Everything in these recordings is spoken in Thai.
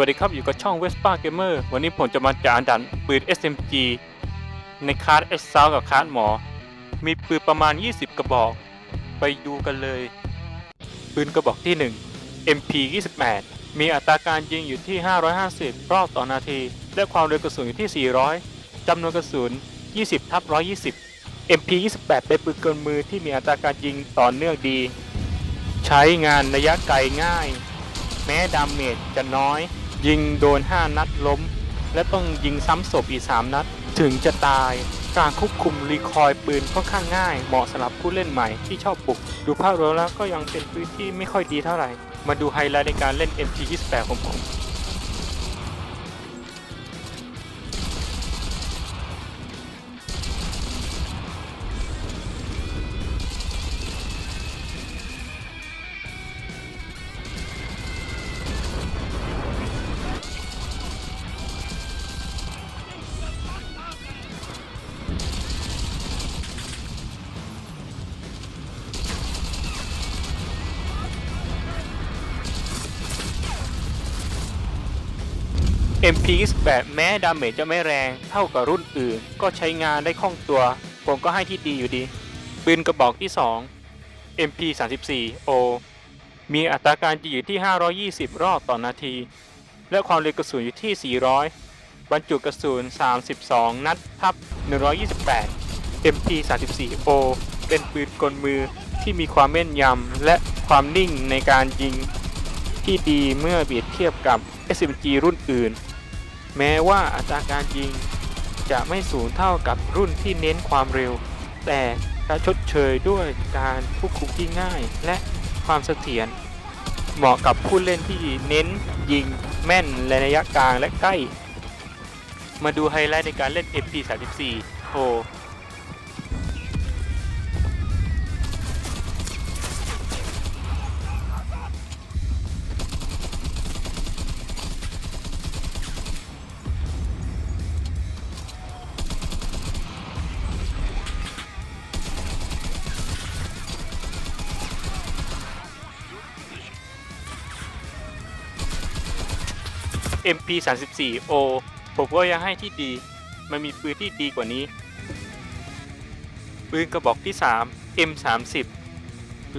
วัสดีครับอยู่กับช่อง Vespa Gamer วันนี้ผมจะมาจานดันปืน SMG ในคาร์ด S ซาวกับคาร์ดหมอ มีปืนประมาณ 20 กระบอก ไปดูกันเลย ปืนกระบอกที่ 1 MP 28มีอัตราการยิงอยู่ที่ 550 รอบต่อนาที และความเร็วกระสุนอยู่ที่ 400จำนวนกระสุน 20ทับ120 MP 28เป็นปืนกลมือที่มีอัตราการยิงต่อเนื่องดี ใช้งานระยะไกลง่ายแม้ดาเมจจะน้อย ยิงโดน 5 นัดล้ม และต้องยิงซ้ำศพอีก 3 นัด ถึงจะตาย การควบคุมรีคอยล์ปืนค่อนข้างง่าย เหมาะสำหรับผู้เล่นใหม่ที่ชอบบุก ดูภาพรวมแล้วก็ยังเป็นปืนที่ไม่ค่อยดีเท่าไหร่ มาดูไฮไลท์ในการเล่น MG28 ของผม MP28 แม้ดาเมจจะไม่แรงเท่ากับรุ่นอื่น ก็ใช้งานได้คล่องตัว ผมก็ให้ที่ดีอยู่ดี ปืนกระบอกที่ 2 MP34O มีอัตราการยิงอยู่ที่ 520 รอบต่อนาที และความเร็วกระสุนอยู่ที่ 400 บรรจุกระสุน 32 นัดทับ 128 MP34O เป็นปืนกลมือที่มีความแม่นยำและความนิ่งในการยิงที่ดีเมื่อเปรียบเทียบกับ SMG รุ่นอื่น แม้ว่าอัตราการยิงจะไม่สูงเท่ากับรุ่นที่เน้นความเร็ว แต่จะชดเชยด้วยการควบคุมที่ง่ายและความเสถียรเหมาะกับผู้เล่นที่เน้นยิงแม่นในระยะกลางและใกล้ มาดูไฮไลท์ในการเล่น MP34 โอ MP34O ผมก็ยังให้ที่ดี มันมีปืนที่ดีกว่านี้ ปืนกระบอกที่ 3 M30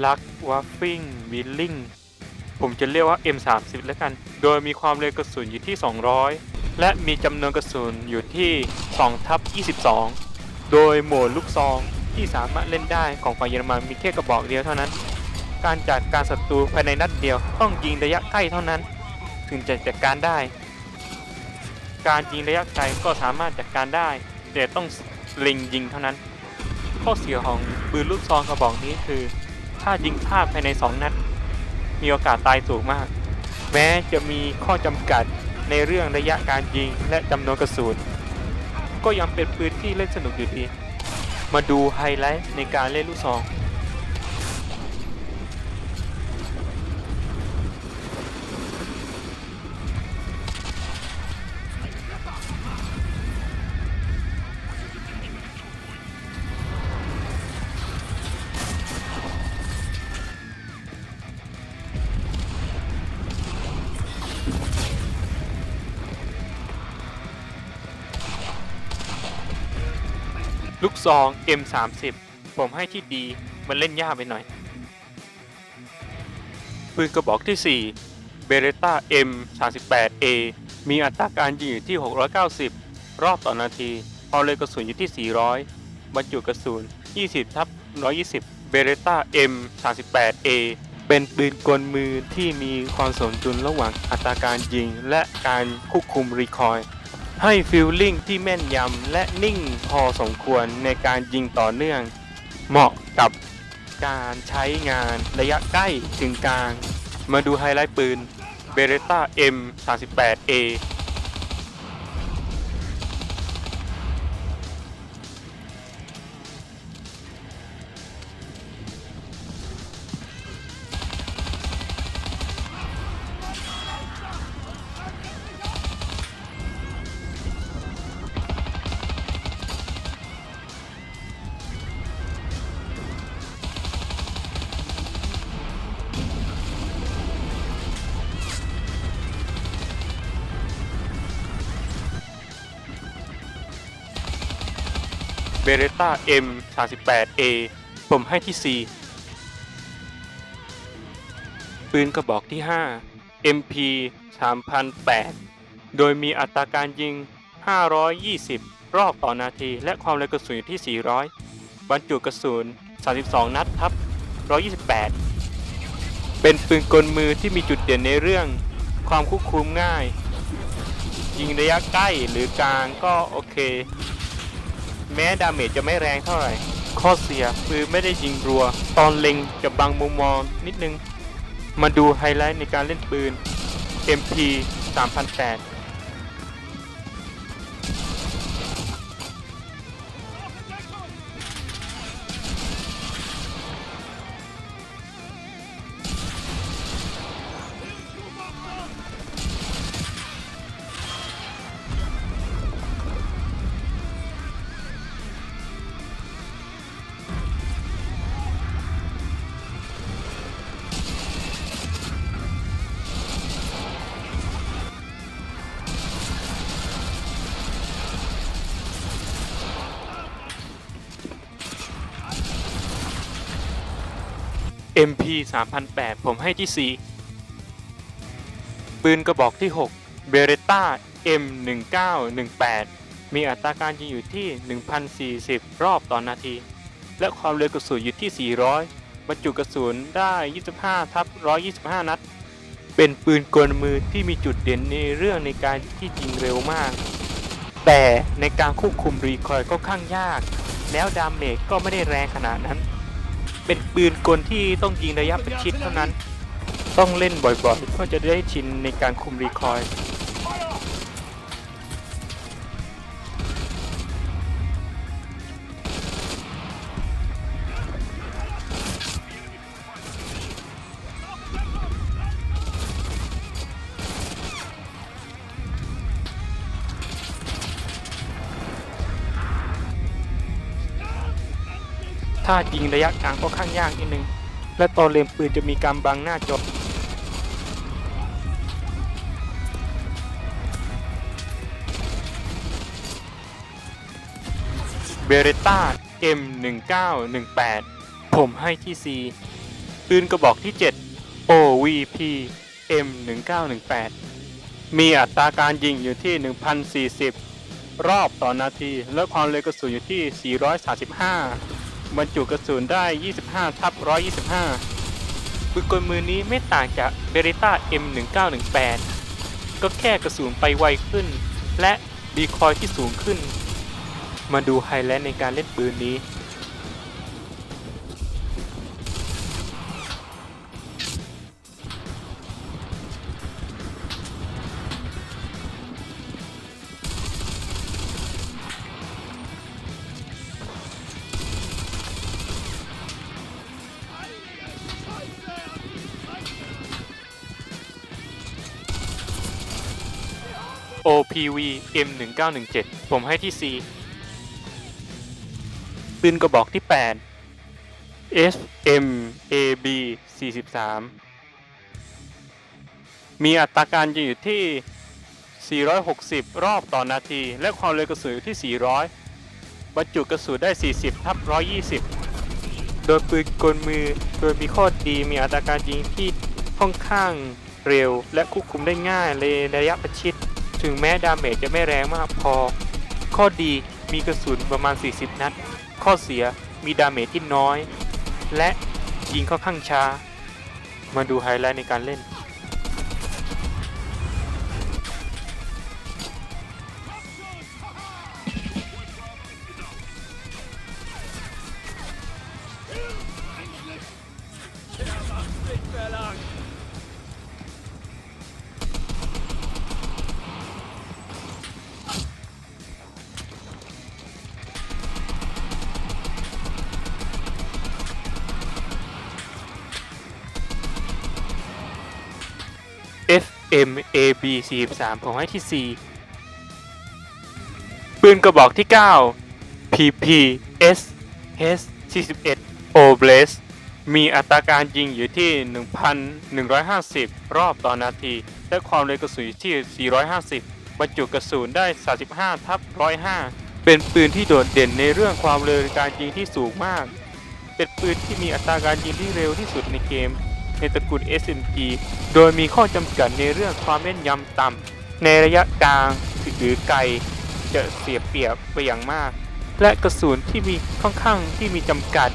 ลักวัฟฟิงวิลลิงผมจะเรียกว่า M30 แล้วกัน โดยมีความเร็วกระสุนอยู่ที่ 200 และมีจำนวนกระสุนอยู่ที่2ทับ22 โดยโหมดลูกซองที่สามารถเล่นได้ของฝั่งเยอรมันมีแค่กระบอกเดียวเท่านั้น การจัดการศัตรูภายในนัดเดียวต้องยิงระยะใกล้เท่านั้น ถึงจะจัดการได้ การยิงระยะไกลก็สามารถจัดการได้ แต่ต้องเล็งยิงเท่านั้น ข้อเสียของปืนลูกซองกระบอกนี้คือ ถ้ายิงพลาดภายใน 2 นัด มีโอกาสตายสูงมาก แม้จะมีข้อจำกัดในเรื่องระยะการยิงและจำนวนกระสุนก็ยังเป็นปืนที่เล่นสนุกอยู่ดี มาดูไฮไลท์ในการเล่นลูกซอง ซอง M30 ผมให้ที่ดีมันเล่นยากไปหน่อย ปืนกระบอกที่ 4 Beretta M38A มีอัตราการยิงอยู่ที่ 690 รอบต่อนาทีควาเร็วกระสุนอยู่ที่ 400 บรรจุกระสุน 20ทับ120 Beretta M38A เป็นปืนกลมือที่มีความสมดุลระหว่างอัตราการยิงและการควบคุมรีคอยล์ ให้ฟิลลิ่งที่แม่นยำและนิ่งพอสมควรในการยิงต่อเนื่อง เหมาะกับการใช้งานระยะใกล้ถึงกลาง มาดูไฮไลท์ปืน Beretta M38A Beretta M38A ผมให้ที่ 4 ปืนกระบอกที่ 5 MP 3008 โดยมีอัตราการยิง 520 รอบต่อนาที และความเร็วกระสุนอยู่ที่ 400 บรรจุกระสุน 32 นัดทับ 128 เป็นปืนกลมือที่มีจุดเด่นในเรื่อง ความควบคุมง่าย ยิงระยะใกล้หรือกลางก็โอเค แม้ดาเมจจะไม่แรงเท่าไหร่ ข้อเสียคือไม่ได้ยิงรัว ตอนเล็งจะบังมุมมองนิดนึง มาดูไฮไลท์ในการเล่นปืน MP 3008 MP 3008 ผมให้ที่ 4 ปืนกระบอกที่ 6 Beretta M1918 มีอัตราการยิงอยู่ที่ 1,040 รอบต่อนนาที และความเร็วกระสุนอยู่ที่ 400 บรรจุกระสุนได้ 25ทับ125 นัด เป็นปืนกลมือที่มีจุดเด่นในเรื่องในการที่ยิงเร็วมาก แต่ในการควบคุมรีคอยล์ก็ค่อนข้างยาก แล้วดามเมจก็ไม่ได้แรงขนาดนั้น เป็นปืนกลที่ต้องยิงระยะประชิดเท่านั้น ต้องเล่นบ่อยๆเพื่อจะได้ชินในการคุมรีคอย ถ้ายิงระยะกลางก็ข้างยากนิดนึง และตอนเล็งปืนจะมีการบังหน้าจอเบเรต้า M1918 ผมให้ที่ C ปืนกระบอกที่ 7 OVP M1918 มีอัตราการยิงอยู่ที่ 1,040 รอบต่อนาที และความเร็วกระสุนอยู่ที่ 435 บรรจุกระสุนได้ 25 ทับ 125 ปืนกลมือนี้ไม่ต่างจากเบริต้า M1918 ก็แค่กระสุนไปไวขึ้น และดีคอยที่สูงขึ้น มาดูไฮไลท์ในการเล่นปืนนี้ PV M1917 ผมให้ที่ C ปืนกระบอกที่ 8 SMAB 43 มีอัตราการยิงอยู่ที่ 460 รอบต่อนาที และความเร็วกระสุนอยู่ที่ 400 บรรจุกระสุนได้ 40 ทับ 120 โดยปืนกลมือโดยมีข้อดีมีอัตราการยิงที่ค่อนข้างเร็วและควบคุมได้ง่ายในระยะประชิด ถึงแม้ดาเมจจะไม่แรงมากพอ ข้อดีมีกระสุนประมาณ 40 นัด ข้อเสียมีดาเมจที่น้อย และยิงค่อนข้างช้า มาดูไฮไลท์ในการเล่น MAB43 ผมให้ที่ 4 ปืนกระบอกที่ 9 PPS H 41 o b l a z e มีอัตราการยิงอยู่ที่ 1,150 รอบต่อนาที และความเร็วกระสุนอยู่ที่ 450 บรรจุกระสุนได้ 35 ทับ 105 เป็นปืนที่โดดเด่นในเรื่องความเร็วการยิงที่สูงมาก เป็นปืนที่มีอัตราการยิงที่เร็วที่สุดในเกม ในตระกูล SMG โดยมีข้อจำกัดในเรื่องความแม่นยำต่ำในระยะกลางหรือไกลจะเสียเปรียบไปอย่างมาก และกระสุนที่มีค่อนข้างที่มีจำกัด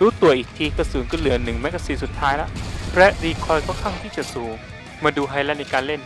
รู้ตัวอีกทีกระสุนก็เหลือหนึ่งแมกกาซีนสุดท้ายแล้วและรีคอยล์ค่อนข้างที่จะสูง มาดูไฮไลท์ในการเล่น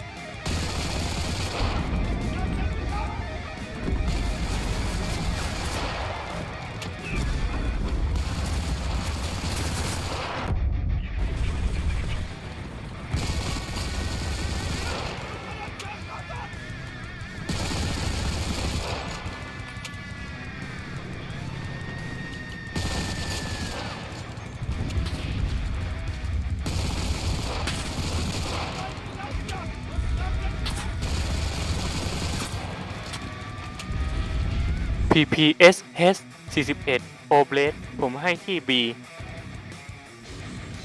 PPSH 41 o b l a d e ผมให้ที่ B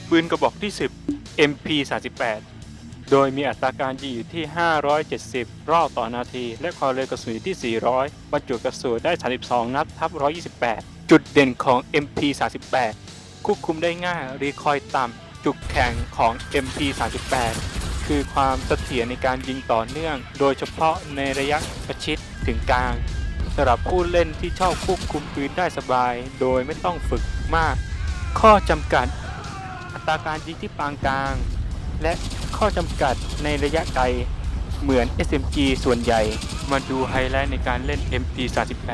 ปืนกระบอกที่ 10 MP 38โดยมีอัตราการยิงอยู่ที่ 570 รอบต่อนาที และความเร็วกระสุนอยู่ที่ 400 บรรจุกระสุนได้ 32 นัดทับ 128 จุดเด่นของ MP 38ควบคุมได้ง่าย รีคอยต่ำ จุดแข็งของ MP 38คือความเสถียรในการยิงต่อเนื่อง โดยเฉพาะในระยะประชิดถึงกลาง สำหรับผู้เล่นที่ชอบควบคุมปืนได้สบาย โดยไม่ต้องฝึกมาก ข้อจำกัด อัตราการยิงที่ปางกลาง และข้อจำกัดในระยะไกล เหมือน SMG ส่วนใหญ่ มาดูไฮไลท์ในการเล่น MP38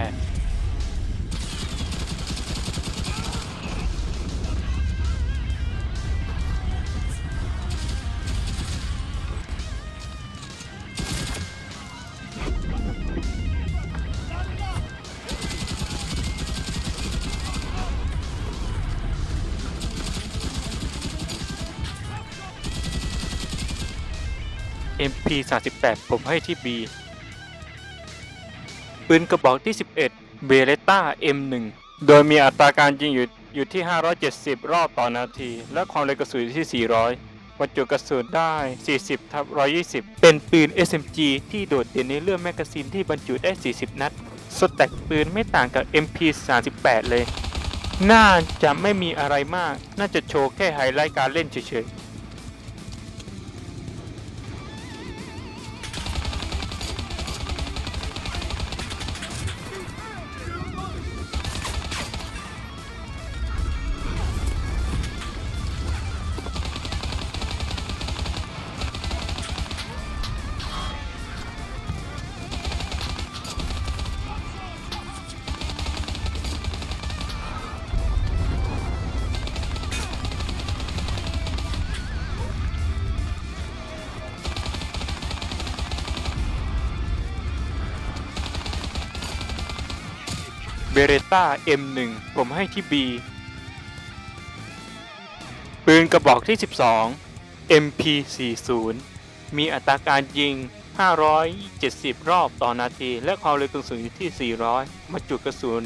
MP 38ผมให้ที่ B ปืนกระบอกที่ 11เบเลต้า M1 โดยมีอัตราการยิงอยู่อยู่ที่ 570 รอบต่อนาที และความเร็วกระสุนอยู่ที่ 400บรรจุกระสุนได้ 40ทับ120 เป็นปืน SMG ที่โดดเด่นในเรื่องแมกกาซีนที่บรรจุได้ 40 นัด สแต็กปืนไม่ต่างกับ MP 38เลย น่าจะไม่มีอะไรมาก น่าจะโชว์แค่ไฮไลท์การเล่นเฉยๆ เบเรต้า M1 ผมให้ที่ B ปืนกระบอกที่ 12 MP40 มีอัตราการยิง 570 รอบต่อนาที และความเร็วกระสุนอยู่ที่ 400บรรจุกระสุน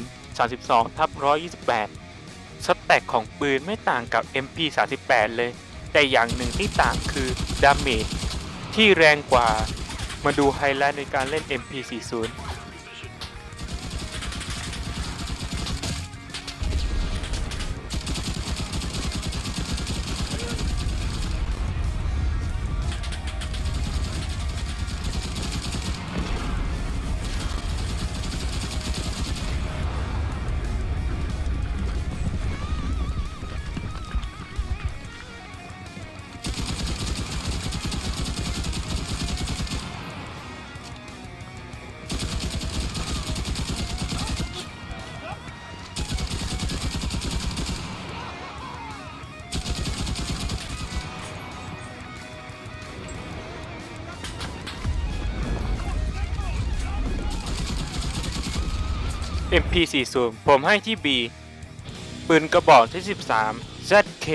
32 ทับ 128 สแต็กของปืนไม่ต่างกับ MP38 เลย แต่อย่างหนึ่งที่ต่างคือดาเมจที่แรงกว่า มาดูไฮไลท์ในการเล่น MP40 MP40 ผมให้ที่ B ปืนกระบอกที่ 13 ZK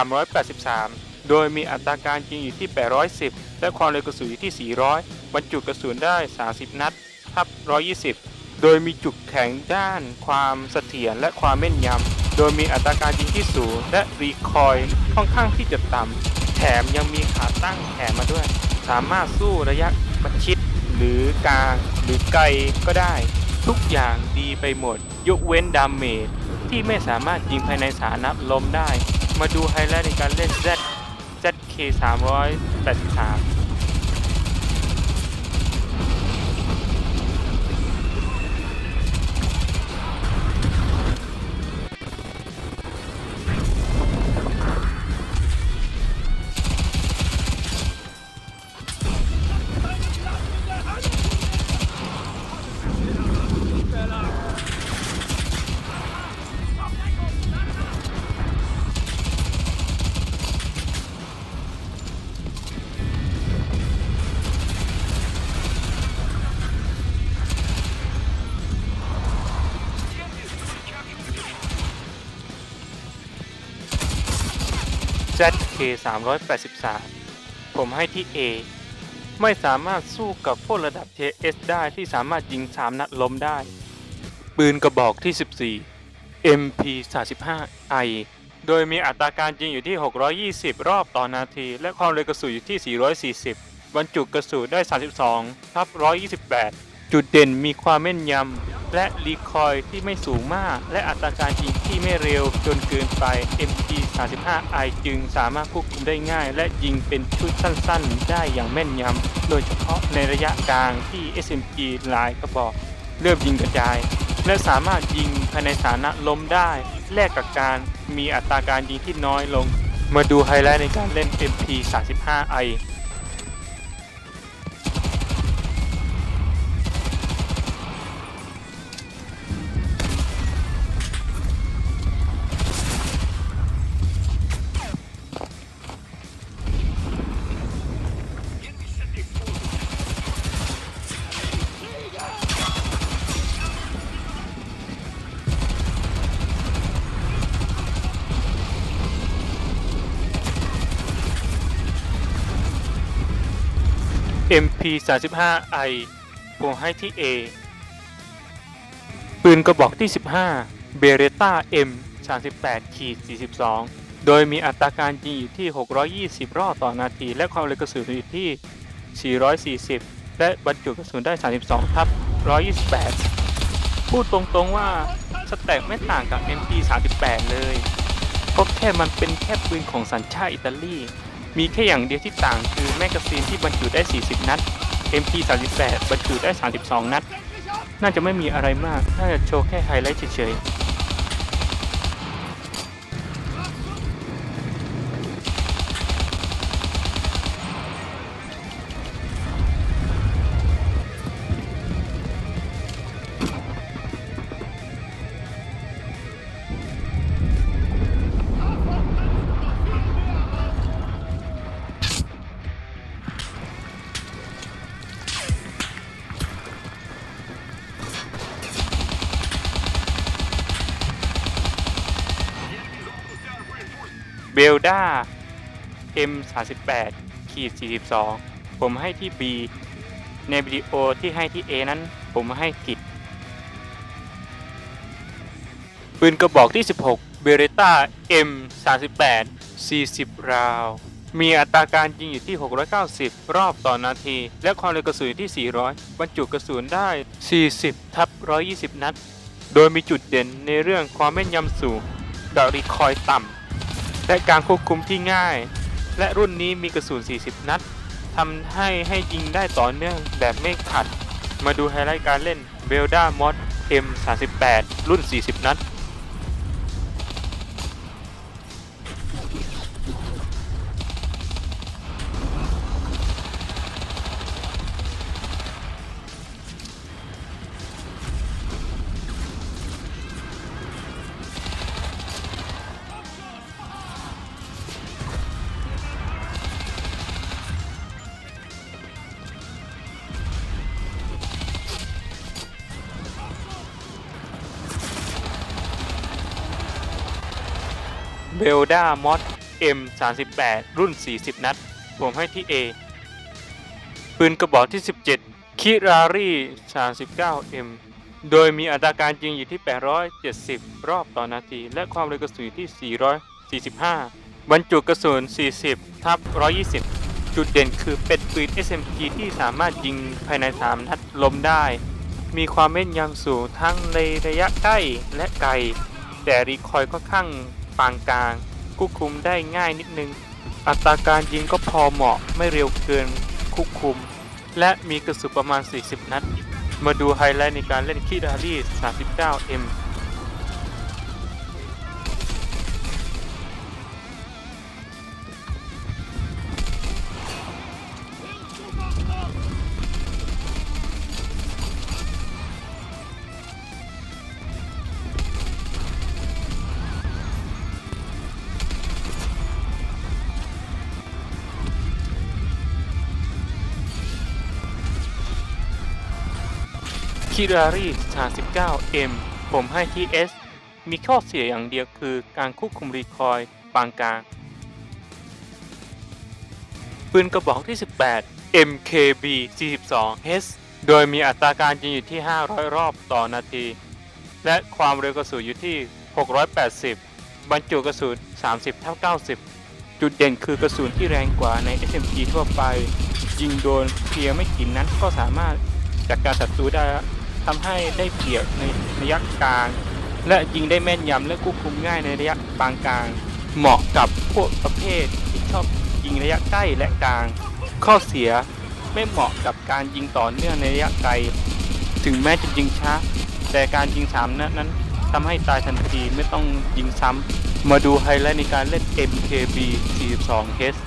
383 โดยมีอัตราการยิงอยู่ที่ 810 และความเร็วกระสุนอยู่ที่ 400 บรรจุกระสุนได้ 30 นัดทับ120 โดยมีจุดแข็งด้าน ความเสถียรและความแม่นยำ โดยมีอัตราการยิงที่สูง และรีคอยล์ค่อนข้างที่จะต่ำ แถมยังมีขาตั้งแถมมาด้วย สามารถสู้ระยะประชิดหรือกลางหรือไกลก็ได้ ทุกอย่างดีไปหมด ยกเว้นดาเมจที่ไม่สามารถยิงภายในสานับลมได้ มาดูไฮไลท์ในการเล่น Z ZK 383 383 ผมให้ที่ A ไม่สามารถสู้กับพวกระดับ TS ได้ที่สามารถยิง 3 นัดล้มได้ ปืนกระบอกที่ 14 MP 35 I โดยมีอัตราการยิงอยู่ที่ 620 รอบต่อนาที และความเร็วกระสุนอยู่ที่ 440 บรรจุกระสุนได้ 32ทับ128 จุดเด่นมีความแม่นยำ และรีคอยที่ไม่สูงมาก และอัตราการยิงที่ไม่เร็วจนเกินไป MG 35i จึงสามารถควบคุมได้ง่าย และยิงเป็นชุดสั้นๆ ได้อย่างแม่นยำ โดยเฉพาะในระยะกลางที่ SMG หลายกระบอก เริ่มยิงกระจาย และสามารถยิงภายในสานะล้มได้ แลกกับการมีอัตราการยิงที่น้อยลง มาดูไฮไลท์ในการเล่น MP35i MP35i วงให้ที่ A ปืนกระบอกที่ 15 เบเรต้า M 38ขีด42 โดยมีอัตราการยิงอยู่ที่ 620 รอบต่อนาที และความเร็วกระสุนอยู่ที่ 440 และบรรจุกระสุนได้ 32 ทับ 128 พูดตรงๆว่าสแต็กไม่ต่างกับ MP38 เลย เพราะแค่มันเป็นแค่ปืนของสัญชาติอิตาลี มีแค่อย่างเดียวที่ต่างคือแมกกาซีนที่บรรจุได้ 40 นัด MP 38 บรรจุได้ 32 นัด น่าจะไม่มีอะไรมาก น่าจะโชว์แค่ไฮไลท์เฉยๆ เบลดา M 38ขีด42 ผมให้ที่ B ในวิดีโอที่ให้ที่ A นั้นผมให้ผิดปืนกระบอกที่ 16เบเรต้า M 38 40 ราว มีอัตราการยิงอยู่ที่ 690 รอบต่อนาที และความเร็วกระสุนอยู่ที่ 400 บรรจุกระสุนได้ 40 ทับ 120 นัด โดยมีจุดเด่นในเรื่องความแม่นยำสูงกับรีคอยต่ำ และการควบคุมที่ง่าย และรุ่นนี้มีกระสุน 40 นัดทำให้ให้ยิงได้ต่อเนื่องแบบไม่ขัด มาดูไฮไลท์การเล่นเบลดามอส M38 รุ่น 40 นัด เบลดามอด M38 รุ่น 40 นัด ผมให้ที่ A ปืนกระบอกที่ 17 คิรารี 39M โดยมีอัตราการยิงอยู่ที่ 870 รอบต่อนาที และความเร็วกระสุนอยู่ที่ 445 บรรจุกระสุน 40 ทับ 120 จุดเด่นคือเป็นปืน SMG ที่สามารถยิงภายใน 3 นัดล้มได้ มีความแม่นยำสูงทั้งในระยะใกล้และไกล แต่รีคอยล์ค่อนข้าง ปานกลางควบคุมได้ง่ายนิดนึง อัตราการยิงก็พอเหมาะไม่เร็วเกินควบคุม และมีกระสุนประมาณ 40 นัด มาดูไฮไลท์ในการเล่นคีดารี 39M คิรารี 39M ผมให้ที่ S มีข้อเสียอย่างเดียวคือการควบคุมรีคอยล์ปานกลางปืนกระบอกที่ 18 MKB 42 H โดยมีอัตราการยิงอยู่ที่ 500 รอบต่อนาที และความเร็วกระสุนอยู่ที่ 680 บรรจุกระสุน 30เท่า90 จุดเด่นคือกระสุนที่แรงกว่าใน SMG ทั่วไป ยิงโดนเพียงไม่กี่นัดก็สามารถจัดการศัตรูได้ ทำให้ได้เปรียบในระยะกลาง และยิงได้แม่นยำและควบคุมง่ายในระยะปานกลาง เหมาะกับพวกประเภทที่ชอบยิงระยะใกล้และกลาง ข้อเสียไม่เหมาะกับการยิงต่อเนื่องในระยะไกล ถึงแม้จะยิงช้า แต่การยิงสามนัดนั้นทำให้ตายทันทีไม่ต้องยิงซ้ำมาดูไฮไลท์ในการเล่น MKB 42H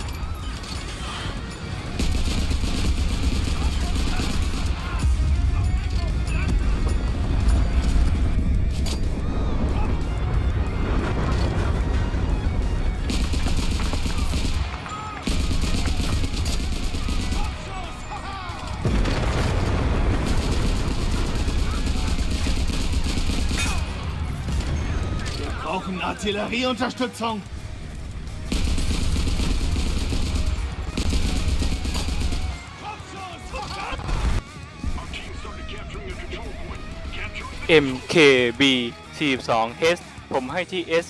Artillerieunterstützung. MKB 42 H ผมให้ที่ S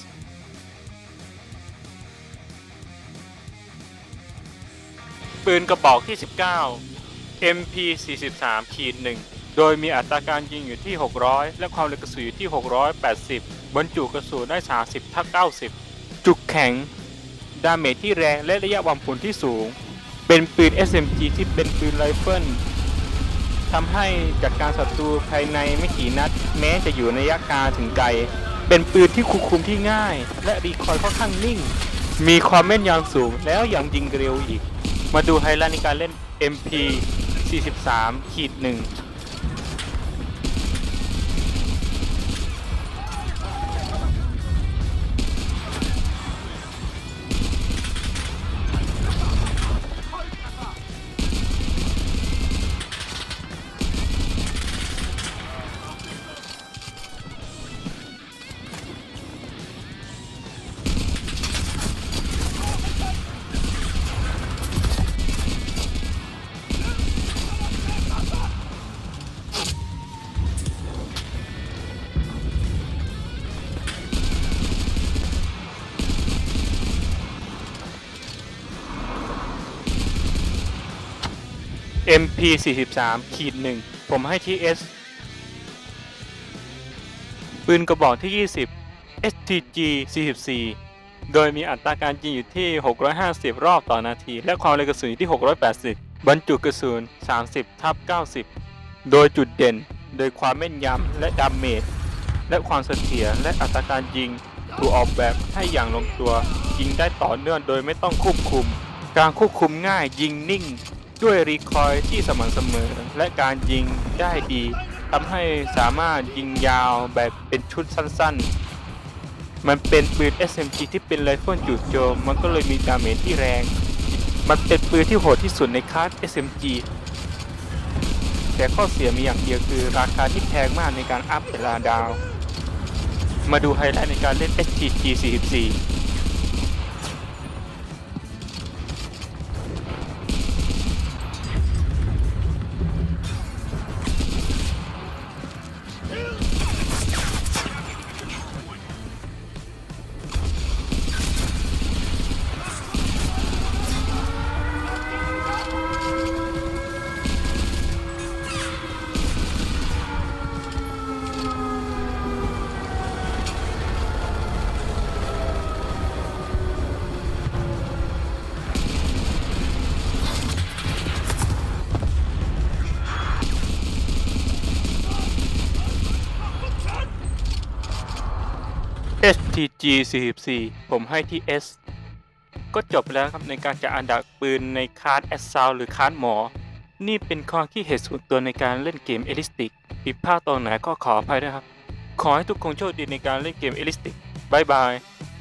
ปืนกระบอกที่ 19 MP 43ขีด1โดยมีอัตราการยิงอยู่ที่ 600 และความเร็วกระสุนอยู่ที่ 680 บรรจุกระสุนได้ 30ทับ90 จุกแข็ง ดาเมจที่แรงและระยะวางผลที่สูง เป็นปืน SMG ที่เป็นปืนไรเฟิลทำให้จัดการศัตรูภายในไม่กี่นัด แม้จะอยู่ในระยะกาถึงไกล เป็นปืนที่ควบคุมที่ง่าย และรีคอยล์ค่อนข้างนิ่ง มีความแม่นยำสูงแล้วยังยิงเร็วอีก มาดูไฮไลท์ในการเล่น MP 43 43ขีดหนึ่งผมให้ที่ S ปืนกระบอกที่ 20 STG 44 โดยมีอัตราการยิงอยู่ที่ 650 รอบต่อนาที และความเร็วกระสุนอยู่ที่ 680 บรรจุกระสุน 30ทับ90 โดยจุดเด่น โดยความแม่นยำและดาเมจ และความเสถียรและอัตราการยิง ถูกออกแบบให้อย่างลงตัว ยิงได้ต่อเนื่องโดยไม่ต้องควบคุม การควบคุมง่ายยิงนิ่ง ด้วยรีคอยที่สม่ำเสมอ และการยิงได้ดีทำให้สามารถยิงยาวแบบเป็นชุดสั้นๆ มันเป็นปืน SMG ที่เป็นไรเฟิลจู่โจม มันก็เลยมีดาเมจที่แรง มันเป็นปืนที่โหดที่สุดในคลาส SMG แต่ข้อเสียมีอย่างเดียวคือราคาที่แพงมากในการอัพเวลาดาว มาดูไฮไลท์ในการเล่น STG 44 G44 ผมให้ที่ S ก็จบแล้วครับในการจะอันดับปืนในคาร์ดแอสซาวหรือคาร์ดหมอ นี่เป็นข้อที่เหตุส่วนตัวในการเล่นเกมเอลิสติกผิดพลาดตรงไหนก็ขออภัยด้วยครับ ขอให้ทุกคนโชคดีในการเล่นเกมเอลิสติกบายบาย